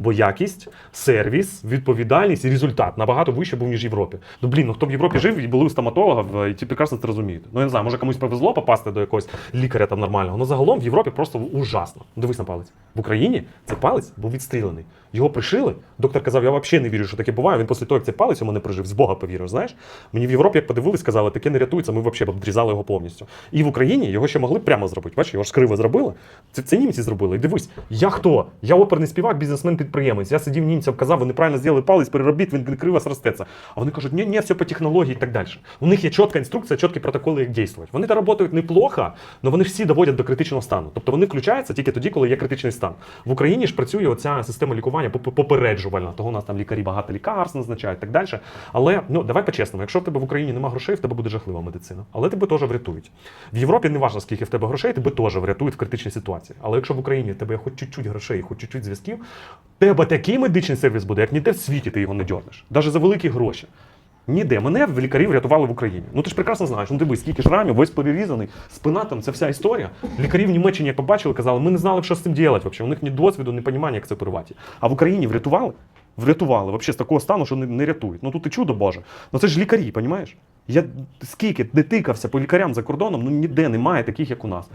Бо якість, сервіс, відповідальність і результат набагато вище був, ніж в Європі. Ну блін, ну хто в Європі жив і були у стоматолога, і ті прекрасно це розуміють. Ну я не знаю, може комусь повезло попасти до якогось лікаря там нормального. Ну загалом в Європі просто ужасно. Ну, Дивись на палець. В Україні цей палець був відстрілений. Його пришили. Доктор казав, я взагалі не вірю, що таке буває. Він після того, як цей палець йому не прижив, з Бога повірив. Знаєш, мені в Європі як подивились, сказали, таке не рятується. Ми взагалі б обрізали його повністю. І в Україні його ще могли прямо зробити. Бачиш, його ж криво зробили. Це, це німці зробили. І дивись, я хто? Я оперний співак, бізнесмен-підприємець. Я сидів німцям, казав, ви неправильно зробили палець, переробіть, він криво сростеться. А вони кажуть, ні, ні, все по технології і так далі. У них є чітка інструкція, чіткі протоколи, як діяти. Вони та працюють неплохо, але вони всі доводять до критичного стану. Тобто вони включаються тільки тоді, коли є критичний стан. В Україні ж працює оця система лікування поп- попереджувальна. Того у нас там лікарі багато лікарств назначають і так далі. Але ну давай по-чесному, якщо в тебе в Україні немає грошей, в тебе буде жахлива медицина. Але тебе теж врятують. В Європі не важливо, скільки в тебе грошей, тебе теж врятують в критичній ситуації. Але якщо в Україні в тебе хоч чуть-чуть грошей, хоч чуть-чуть зв'язків, тебе такий медичний сервіс буде, як ніде в світі ти його не дьорнеш. Навіть за великі гроші. Ніде. Мене в лікарі врятували в Україні. Ну ти ж прекрасно знаєш. Ну дивись, скільки шрамів, весь перерізаний, спина там, це вся історія. Лікарі в Німеччині, як побачили, казали, ми не знали, що з цим робити. Взагалі. У них ні досвіду, ні розуміння, як це оперувати. А в Україні врятували? Врятували. Взагалі з такого стану, що не, не рятують. Ну тут і чудо Боже. Ну це ж лікарі, розумієш? Я скільки не тикався по лікарям за кордоном, ну ніде немає таких, як у нас.